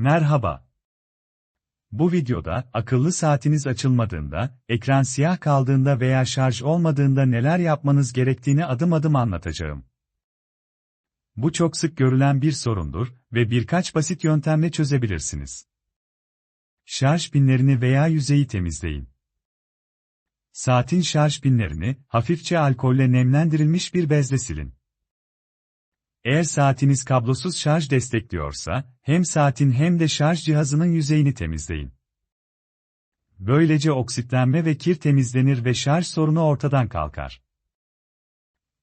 Merhaba. Bu videoda akıllı saatiniz açılmadığında, ekran siyah kaldığında veya şarj olmadığında neler yapmanız gerektiğini adım adım anlatacağım. Bu çok sık görülen bir sorundur ve birkaç basit yöntemle çözebilirsiniz. Şarj pinlerini veya yüzeyi temizleyin. Saatin şarj pinlerini hafifçe alkolle nemlendirilmiş bir bezle silin. Eğer saatiniz kablosuz şarj destekliyorsa, hem saatin hem de şarj cihazının yüzeyini temizleyin. Böylece oksitlenme ve kir temizlenir ve şarj sorunu ortadan kalkar.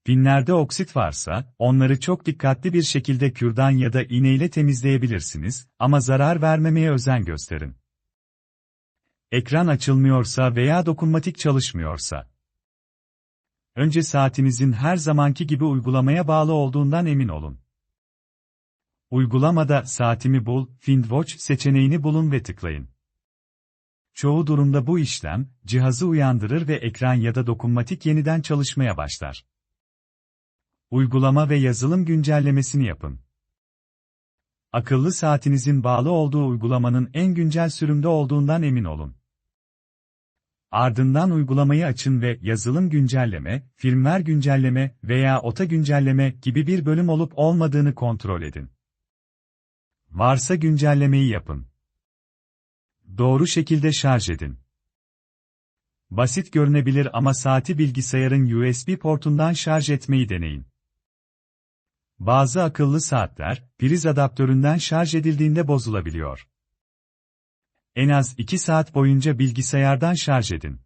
Pinlerde oksit varsa, onları çok dikkatli bir şekilde kürdan ya da iğneyle temizleyebilirsiniz ama zarar vermemeye özen gösterin. Ekran açılmıyorsa veya dokunmatik çalışmıyorsa, Önce saatinizin her zamanki gibi uygulamaya bağlı olduğundan emin olun. Uygulamada Saatimi Bul, FindWatch seçeneğini bulun ve tıklayın. Çoğu durumda bu işlem, cihazı uyandırır ve ekran ya da dokunmatik yeniden çalışmaya başlar. Uygulama ve yazılım güncellemesini yapın. Akıllı saatinizin bağlı olduğu uygulamanın en güncel sürümde olduğundan emin olun. Ardından uygulamayı açın ve yazılım güncelleme, firmware güncelleme veya ota güncelleme gibi bir bölüm olup olmadığını kontrol edin. Varsa güncellemeyi yapın. Doğru şekilde şarj edin. Basit görünebilir ama saati bilgisayarın USB portundan şarj etmeyi deneyin. Bazı akıllı saatler, priz adaptöründen şarj edildiğinde bozulabiliyor. En az 2 saat boyunca bilgisayardan şarj edin.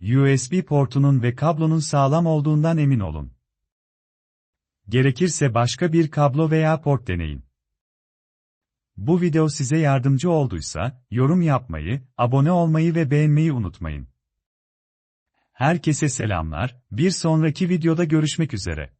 USB portunun ve kablonun sağlam olduğundan emin olun. Gerekirse başka bir kablo veya port deneyin. Bu video size yardımcı olduysa, yorum yapmayı, abone olmayı ve beğenmeyi unutmayın. Herkese selamlar, bir sonraki videoda görüşmek üzere.